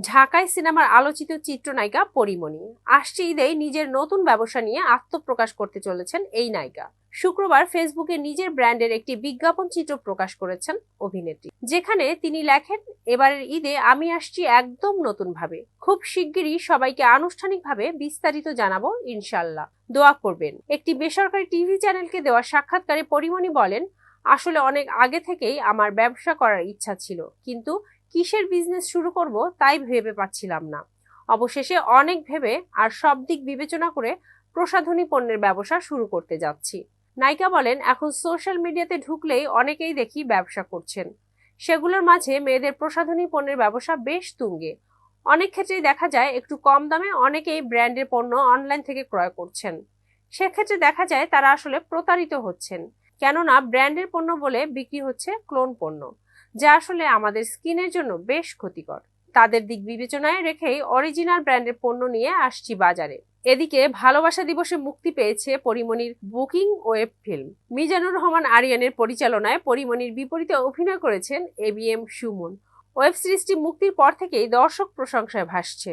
ঢাকায় সিনেমার আলোচিত চিত্রনায়িকা পরিমণি। আসছে ঈদেই নিজের নতুন ব্যবসা নিয়ে আত্মপ্রকাশ করতে চলেছেন এই নায়িকা। শুক্রবার ফেসবুকে নিজের ব্র্যান্ডের একটি বিজ্ঞাপন চিত্র প্রকাশ করেছেন অভিনেত্রী। যেখানে তিনি লেখেন, এবারের ঈদে আমি আসছি একদম নতুন ভাবে খুব শিগগিরই সবাইকে আনুষ্ঠানিকভাবে বিস্তারিত জানাব ইনশাল্লাহ দোয়া করবেন। একটি বেসরকারি টিভি চ্যানেলকে দেওয়া সাক্ষাৎকারে পরিমণি বলেন, আসলে অনেক আগে থেকেই আমার ব্যবসা করার ইচ্ছা ছিল। কিন্তু কিসের বিজনেস শুরু করব তাই ভেবে পাচ্ছিলাম না। অবশেষে অনেক ভেবে আর সব দিক বিবেচনা করে প্রসাধনী পণ্যের ব্যবসা শুরু করতে যাচ্ছি। নায়িকা বলেন, এখন সোশ্যাল মিডিয়াতে ঢুকলেই অনেকেই দেখি ব্যবসা করছেন। সেগুলোর মাঝে মেয়েদের প্রসাধনী পণ্যের ব্যবসা বেশ তুঙ্গে। অনেক ক্ষেত্রেই দেখা যায় একটু কম দামে অনেকেই ব্র্যান্ডের পণ্য অনলাইন থেকে ক্রয় করছেন। সেক্ষেত্রে দেখা যায় তারা আসলে প্রতারিত হচ্ছেন। কেননা ব্র্যান্ডের পণ্য বলে বিক্রি হচ্ছে ক্লোন পণ্য। যা আসলে আমাদের স্কিনের জন্য বেশ ক্ষতিকর। তাদের দিক বিবেচনায় রেখেই অরিজিনাল ব্র্যান্ডের পণ্য নিয়ে আসছি বাজারে। এদিকে ভালোবাসা দিবসে মুক্তি পেয়েছে পরিমণির booking web film. Mizanur Rahman আরিয়ানের পরিচালনায় পরিমণির বিপরীতে অভিনয় করেছেন এবিএম সুমন। ওয়েব সিরিজটি মুক্তির পর থেকেই দর্শক প্রশংসায় ভাসছে।